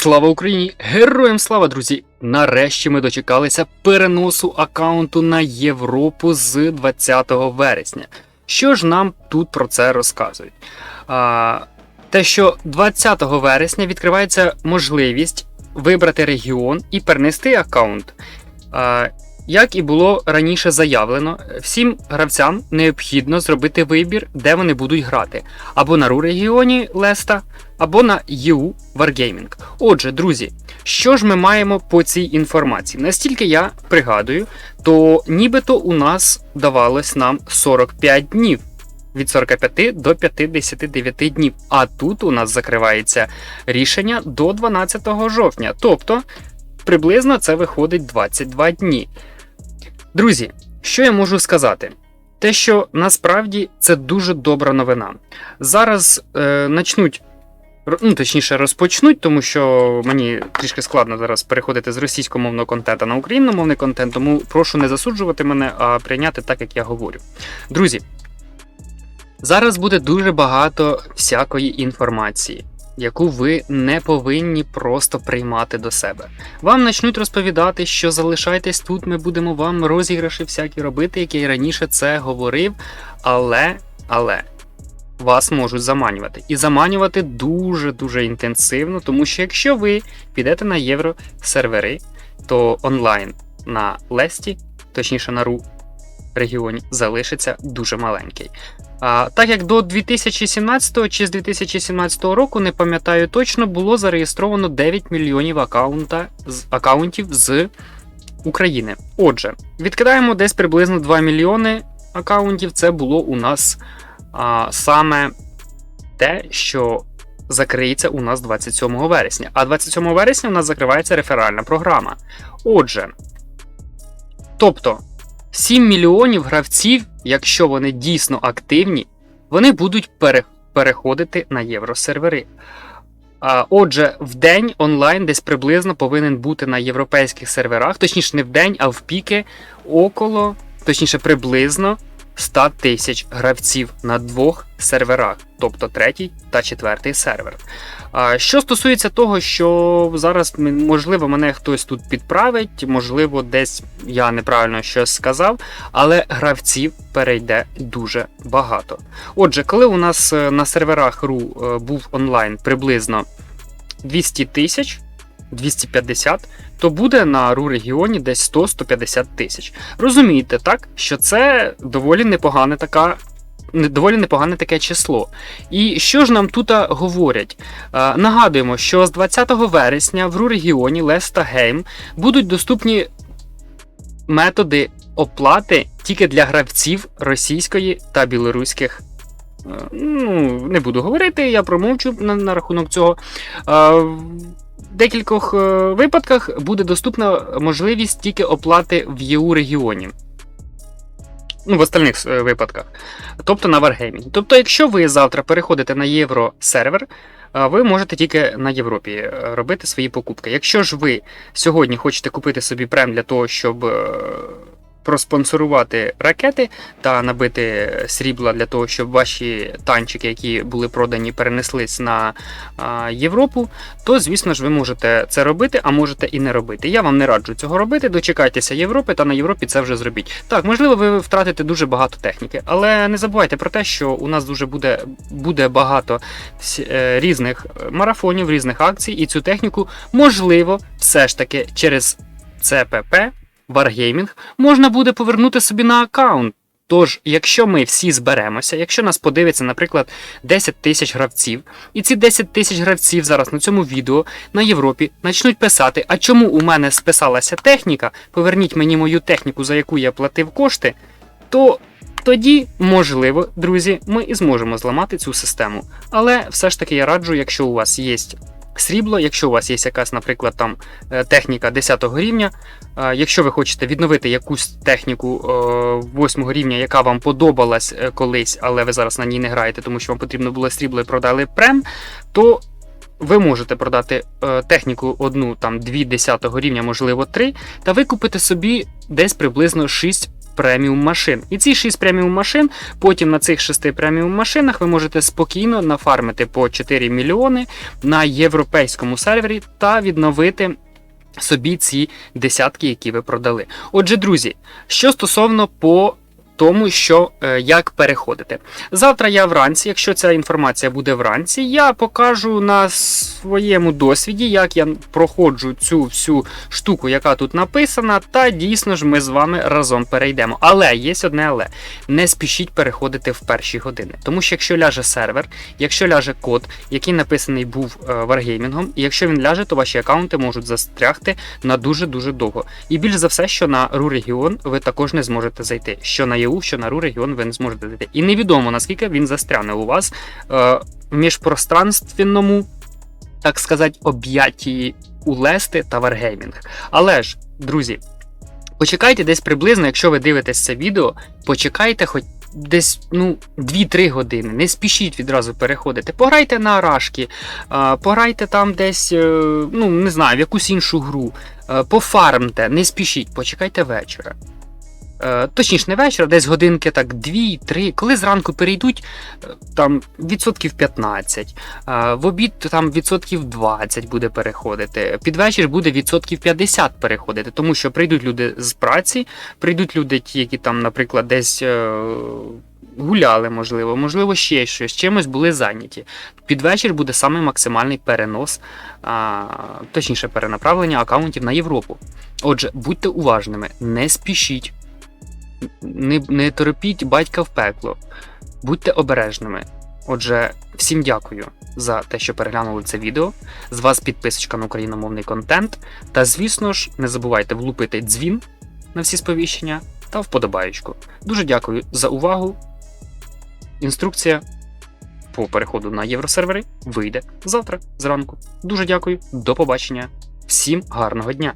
Слава Україні! Героям слава, друзі! Нарешті ми дочекалися переносу аккаунту на Європу з 20 вересня. Що ж нам тут про це розказують? А, те, що 20 вересня відкривається можливість вибрати регіон і перенести аккаунт. А, як і було раніше заявлено, всім гравцям необхідно зробити вибір, де вони будуть грати, або на ру регіоні Леста, або на EU Wargaming. Отже, друзі, що ж ми маємо по цій інформації? Настільки я пригадую, то нібито у нас давалось нам 45 днів. Від 45 до 59 днів. А тут у нас закривається рішення до 12 жовтня. Тобто приблизно це виходить 22 дні. Друзі, що я можу сказати? Те, що насправді це дуже добра новина. Зараз е, начнуть, ну, точніше, розпочнуть, тому що мені трішки складно зараз переходити з російськомовного контенту на україномовний контент, тому прошу не засуджувати мене, а прийняти так, як я говорю. Друзі, зараз буде дуже багато всякої інформації, яку ви не повинні просто приймати до себе. Вам почнуть розповідати, що залишайтесь тут, ми будемо вам розіграші всякі робити, як я і раніше це говорив. Але, але вас можуть заманювати. І заманювати дуже-дуже інтенсивно, тому що якщо ви підете на євросервери, то онлайн на Лесті, точніше на РУ регіоні, залишиться дуже маленький. Так як до 2017 чи з 2017 року, не пам'ятаю точно, було зареєстровано 9 мільйонів акаунта, з, акаунтів з України. Отже, відкидаємо десь приблизно 2 мільйони акаунтів. Це було у нас а, саме те, що закриється у нас 27 вересня. А 27 вересня у нас закривається реферальна програма. Отже, тобто 7 мільйонів гравців, якщо вони дійсно активні, вони будуть пере- переходити на євросервери. А, Отже, в день онлайн десь приблизно повинен бути на європейських серверах, точніше, не в день, а в піки около, точніше, приблизно 100 тисяч гравців на двох серверах, тобто третій та четвертий сервер. Що стосується того, що зараз можливо мене хтось тут підправить, можливо, десь я неправильно щось сказав, але гравців перейде дуже багато. Отже, коли у нас е, на серверах RU е, був онлайн приблизно 200 тисяч, 250, то буде на RU регіоні десь 100-150 тисяч. Розумієте, так, що це доволі непогане така. Доволі непогане таке число. І що ж нам тут говорять? Е, нагадуємо, що з 20 вересня в РУ регіоні Лес та Гейм будуть доступні методи оплати тільки для гравців російської та білоруських. е, Ну, не буду говорити, я промовчу на, на рахунок цього. Е, В декількох е, випадках буде доступна можливість тільки оплати в ЄУ регіоні. Ну, в остальних е, випадках. Тобто на Wargaming. Тобто, якщо ви завтра переходите на євросервер, а ви можете тільки на Європі е, робити свої покупки. Якщо ж ви сьогодні хочете купити собі прем для того, щоб е, проспонсорувати ракети та набити срібла для того, щоб ваші танчики, які були продані, перенеслись на Європу, то звісно ж ви можете це робити, а можете і не робити. Я вам не раджу цього робити. Дочекайтеся Європи, та на Європі це вже зробіть. Так, можливо, ви втратите дуже багато техніки, але не забувайте про те, що у нас дуже буде, буде багато е, різних марафонів, різних акцій, і цю техніку можливо все ж таки через ЦПП. Wargaming можна буде повернути собі на аккаунт. Тож, якщо ми всі зберемося, якщо нас подивиться, наприклад, 10 тисяч гравців, і ці 10 тисяч гравців зараз на цьому відео на Європі почнуть писати, а чому у мене списалася техніка, поверніть мені мою техніку, за яку я платив кошти, то тоді, можливо, друзі, ми і зможемо зламати цю систему. Але все ж таки я раджу, якщо у вас є срібло, якщо у вас є якась, наприклад, там е, техніка 10 рівня, е, якщо ви хочете відновити якусь техніку 8 рівня, яка вам подобалась е, колись, але ви зараз на ній не граєте, тому що вам потрібно було срібло і продали прем, то ви можете продати е, техніку одну, там 2 10 рівня, можливо, 3, та викупити собі десь приблизно 6 преміум машин. І ці 6 преміум машин, потім на цих 6 преміум машинах ви можете спокійно нафармити по 4 мільйони на європейському сервері та відновити. Собі ці десятки, які ви продали. Отже, друзі, що стосовно по тому, що е, як переходити. Завтра я вранці, якщо ця інформація буде вранці, я покажу на своєму досвіді, як я проходжу цю всю штуку, яка тут написана, та дійсно ж ми з вами разом перейдемо. Але є одне але не спішіть переходити в перші години. Тому що якщо ляже сервер, якщо ляже код, який написаний був е, Wargaming, і якщо він ляже, то ваші аккаунти можуть застрягти на дуже-дуже довго. І більш за все, що на RU регіон ви також не зможете зайти. Що на ЄУ, що на RU регіон ви не зможете зайти. І невідомо наскільки він застряне у вас е, в міжпространственному, так сказати, об'ятті Улести та Wargaming. Але ж, друзі, почекайте десь приблизно, якщо ви дивитесь це відео, почекайте хоч. Десь ну 2-3 години. Не спішіть відразу переходити. Пограйте на арашки, е, пограйте там десь, е, ну не знаю, в якусь іншу гру. Пофармте, не спішіть, почекайте вечора. Е, Точніше, не вечора, десь годинки так 2-3. Коли зранку перейдуть, е, там відсотків 15, е, в обід там відсотків 20 буде переходити. Під вечір буде відсотків 50 переходити, тому що прийдуть люди з праці, прийдуть люди, ті, які там, наприклад, десь. Гуляли, можливо, можливо, ще щось, чимось були зайняті. Під вечір буде саме максимальний перенос, а, точніше, перенаправлення аккаунтів на Європу. Отже, будьте уважними, не спішіть, не, не торопіть батька в пекло, будьте обережними. Отже, всім дякую за те, що переглянули це відео. З вас підписочка на україномовний контент. Та, звісно ж, не забувайте влупити дзвін на всі сповіщення та вподобаєчку. Дуже дякую за увагу. Інструкція по переходу на євросервери вийде завтра зранку. Дуже дякую, до побачення. Всім гарного дня!